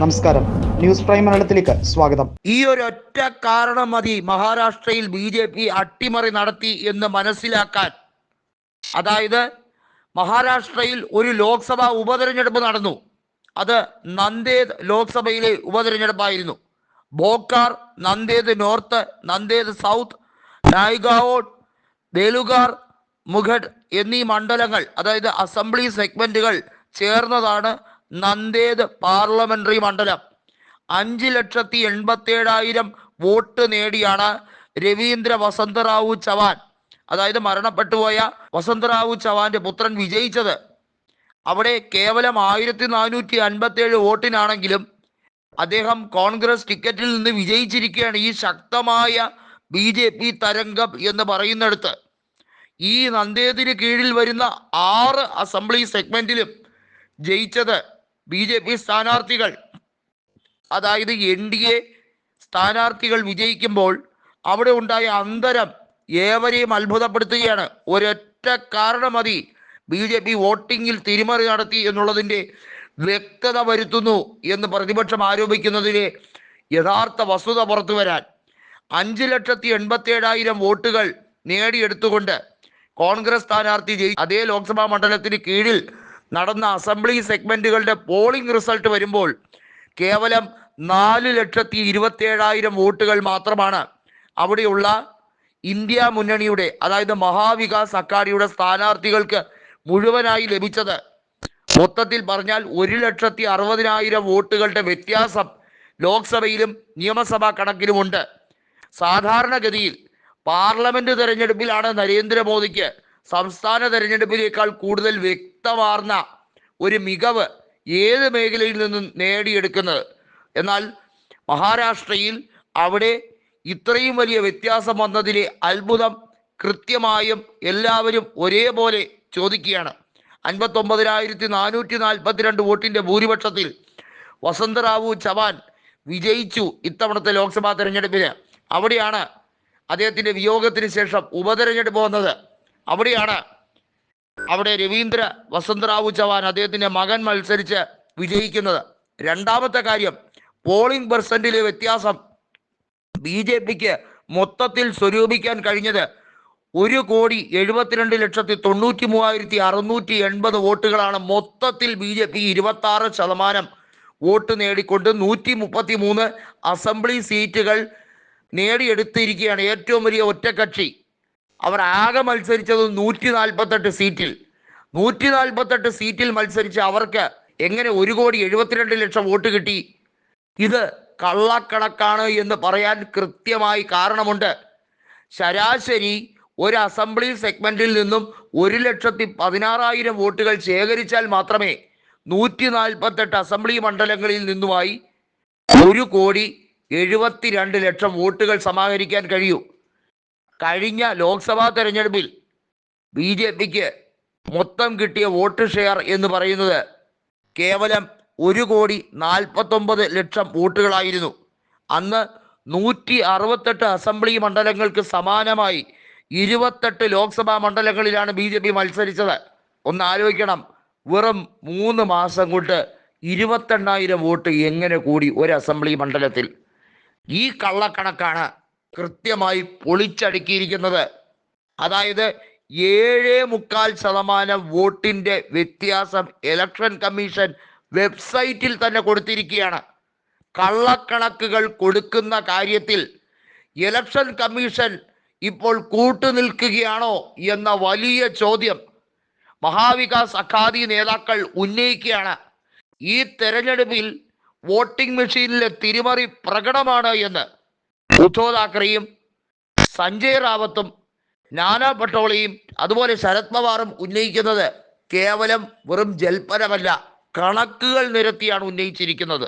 നമസ്കാരം. News prime മലയാളത്തിലേക്ക് സ്വാഗതം. ഈ ഒറ്റ കാരണം മതി മഹാരാഷ്ട്രയിൽ ബി ജെ പി അട്ടിമറി നടത്തി എന്ന് മനസ്സിലാക്കാൻ. അതായത് മഹാരാഷ്ട്രയിൽ ഒരു ലോക്സഭാ ഉപതെരഞ്ഞെടുപ്പ് നടന്നു. അത് നന്ദേദ് ലോക്സഭയിലെ ഉപതെരഞ്ഞെടുപ്പായിരുന്നു. ബോക്കാർ നന്ദേദ് നോർത്ത് നന്ദേദ് സൗത്ത് നായ്ഗാവോട്ട് ബേലുഗാർ മുഖഡ് എന്നീ മണ്ഡലങ്ങൾ അതായത് അസംബ്ലി സെഗ്മെന്റുകൾ ചേർന്നതാണ് നന്ദേദ് പാർലമെന്ററി മണ്ഡലം. അഞ്ച് ലക്ഷത്തി എൺപത്തി ഏഴായിരം വോട്ട് നേടിയാണ് രവീന്ദ്ര വസന്തറാവു ചവാൻ. അതായത് മരണപ്പെട്ടുപോയ വസന്തറാവു ചവാന്റെ പുത്രൻ വിജയിച്ചത്. അവിടെ കേവലം ആയിരത്തി നാനൂറ്റി അൻപത്തി ഏഴ് വോട്ടിനാണെങ്കിലും അദ്ദേഹം കോൺഗ്രസ് ടിക്കറ്റിൽ നിന്ന് വിജയിച്ചിരിക്കുകയാണ് ഈ ശക്തമായ ബി ജെ പി തരംഗം എന്ന് പറയുന്നിടത്ത്. ഈ നന്ദേദിന് കീഴിൽ വരുന്ന ആറ് അസംബ്ലി സെഗ്മെന്റിലും ജയിച്ചത് ബി ജെ പി സ്ഥാനാർത്ഥികൾ. അതായത് എൻ ഡി എ സ്ഥാനാർത്ഥികൾ വിജയിക്കുമ്പോൾ അവിടെ ഉണ്ടായ അന്തരം ഏവരെയും അത്ഭുതപ്പെടുത്തുകയാണ്. ഒരൊറ്റ കാരണം മതി. ബി ജെ പി വോട്ടിങ്ങിൽ തിരിമറി നടത്തി എന്നുള്ളതിന്റെ വ്യക്തത വരുത്തുന്നു എന്ന് പ്രതിപക്ഷം ആരോപിക്കുന്നതിലെ യഥാർത്ഥ വസ്തുത പുറത്തു വരാൻ അഞ്ച് ലക്ഷത്തി എൺപത്തി ഏഴായിരം വോട്ടുകൾ നേടിയെടുത്തുകൊണ്ട് കോൺഗ്രസ് സ്ഥാനാർത്ഥി ജയി അതേ ലോക്സഭാ മണ്ഡലത്തിന് കീഴിൽ നടന്ന അസംബ്ലി സെഗ്മെന്റുകളുടെ പോളിംഗ് റിസൾട്ട് വരുമ്പോൾ കേവലം നാല് ലക്ഷത്തി ഇരുപത്തി ഏഴായിരം വോട്ടുകൾ മാത്രമാണ് അവിടെയുള്ള ഇന്ത്യ മുന്നണിയുടെ അതായത് മഹാവികാസ് അക്കാഡിയുടെ സ്ഥാനാർത്ഥികൾക്ക് മുഴുവനായി ലഭിച്ചത്. മൊത്തത്തിൽ പറഞ്ഞാൽ ഒരു ലക്ഷത്തി അറുപതിനായിരം വോട്ടുകളുടെ വ്യത്യാസം ലോക്സഭയിലും നിയമസഭാ കണക്കിലുമുണ്ട്. സാധാരണഗതിയിൽ പാർലമെന്റ് തെരഞ്ഞെടുപ്പിലാണ് നരേന്ദ്രമോദിക്ക് സംസ്ഥാന തെരഞ്ഞെടുപ്പിനേക്കാൾ കൂടുതൽ വ്യക്തമാർന്ന ഒരു മികവ് ഏത് മേഖലയിൽ നിന്നും നേടിയെടുക്കുന്നത്. എന്നാൽ മഹാരാഷ്ട്രയിൽ അവിടെ ഇത്രയും വലിയ വ്യത്യാസം വന്നതിലെ അത്ഭുതം കൃത്യമായും എല്ലാവരും ഒരേപോലെ ചോദിക്കുകയാണ്. അൻപത്തൊമ്പതിനായിരത്തി നാനൂറ്റി നാൽപ്പത്തിരണ്ട് വോട്ടിന്റെ ഭൂരിപക്ഷത്തിൽ വസന്തറാവു ചവാൻ വിജയിച്ചു ഇത്തവണത്തെ ലോക്സഭാ തെരഞ്ഞെടുപ്പിന്. അവിടെയാണ് അദ്ദേഹത്തിന്റെ വിയോഗത്തിന് ശേഷം ഉപതെരഞ്ഞെടുപ്പ് വന്നത്. അവിടെയാണ് അവിടെ രവീന്ദ്ര വസന്തറാവു ചവാൻ അദ്ദേഹത്തിന്റെ മകൻ മത്സരിച്ച് വിജയിക്കുന്നത്. രണ്ടാമത്തെ കാര്യം പോളിംഗ് പെർസെന്റിലെ വ്യത്യാസം ബി ജെ പിക്ക് മൊത്തത്തിൽ സ്വരൂപിക്കാൻ കഴിഞ്ഞത് ഒരു കോടി എഴുപത്തിരണ്ട് ലക്ഷത്തി തൊണ്ണൂറ്റി മൂവായിരത്തി അറുന്നൂറ്റി എൺപത് വോട്ടുകളാണ് മൊത്തത്തിൽ ബി ജെ പി ഇരുപത്തി ആറ് ശതമാനം വോട്ട് നേടിക്കൊണ്ട് നൂറ്റി മുപ്പത്തി മൂന്ന് അസംബ്ലി സീറ്റുകൾ നേടിയെടുത്തിരിക്കുകയാണ് ഏറ്റവും വലിയ ഒറ്റക്കക്ഷി. അവർ ആകെ മത്സരിച്ചത് നൂറ്റി നാൽപ്പത്തെട്ട് സീറ്റിൽ. നൂറ്റി നാൽപ്പത്തെട്ട് സീറ്റിൽ മത്സരിച്ച് അവർക്ക് എങ്ങനെ ഒരു കോടി എഴുപത്തിരണ്ട് ലക്ഷം വോട്ട് കിട്ടി? ഇത് കള്ളക്കണക്കാണ് എന്ന് പറയാൻ കൃത്യമായി കാരണമുണ്ട്. ശരാശരി ഒരു അസംബ്ലി സെഗ്മെന്റിൽ നിന്നും ഒരു ലക്ഷത്തി പതിനാറായിരം വോട്ടുകൾ ശേഖരിച്ചാൽ മാത്രമേ നൂറ്റി നാൽപ്പത്തെട്ട് അസംബ്ലി മണ്ഡലങ്ങളിൽ നിന്നുമായി ഒരു കോടി എഴുപത്തിരണ്ട് ലക്ഷം വോട്ടുകൾ സമാഹരിക്കാൻ കഴിയൂ. കഴിഞ്ഞ ലോക്സഭാ തെരഞ്ഞെടുപ്പിൽ ബി ജെ പിക്ക് മൊത്തം കിട്ടിയ വോട്ട് ഷെയർ എന്ന് പറയുന്നത് കേവലം ഒരു കോടി നാൽപ്പത്തൊമ്പത് ലക്ഷം വോട്ടുകളായിരുന്നു. അന്ന് നൂറ്റി അറുപത്തെട്ട് അസംബ്ലി മണ്ഡലങ്ങൾക്ക് സമാനമായി ഇരുപത്തെട്ട് ലോക്സഭാ മണ്ഡലങ്ങളിലാണ് ബി ജെ പി മത്സരിച്ചത്. ഒന്ന് ആലോചിക്കണം. വെറും മൂന്ന് മാസം കൊണ്ട് ഇരുപത്തെണ്ണായിരം വോട്ട് എങ്ങനെ കൂടി ഒരു അസംബ്ലി മണ്ഡലത്തിൽ? ഈ കള്ളക്കണക്കാണ് കൃത്യമായി പൊളിച്ചടുക്കിയിരിക്കുന്നത്. അതായത് ഏഴ് മുക്കാൽ ശതമാനം വോട്ടിന്റെ വ്യത്യാസം ഇലക്ഷൻ കമ്മീഷൻ വെബ്സൈറ്റിൽ തന്നെ കൊടുത്തിരിക്കുകയാണ്. കള്ളക്കണക്കുകൾ കൊടുക്കുന്ന കാര്യത്തിൽ ഇലക്ഷൻ കമ്മീഷൻ ഇപ്പോൾ കൂട്ടുനിൽക്കുകയാണോ എന്ന വലിയ ചോദ്യം. മഹാവികാസ് അഖാദി നേതാക്കൾ ഉന്നയിക്കുകയാണ്. ഈ തെരഞ്ഞെടുപ്പിൽ വോട്ടിംഗ് മെഷീനിലെ തിരിമറി പ്രകടമാണ് എന്ന്. ഉദ്ധവ് താക്കറെയും സഞ്ജയ് റാവത്തും നാനാ പട്ടോളിയും അതുപോലെ ശരത് പവാറും ഉന്നയിക്കുന്നത് കേവലം വെറും ജൽപ്പനമല്ല കണക്കുകൾ നിരത്തിയാണ് ഉന്നയിച്ചിരിക്കുന്നത്.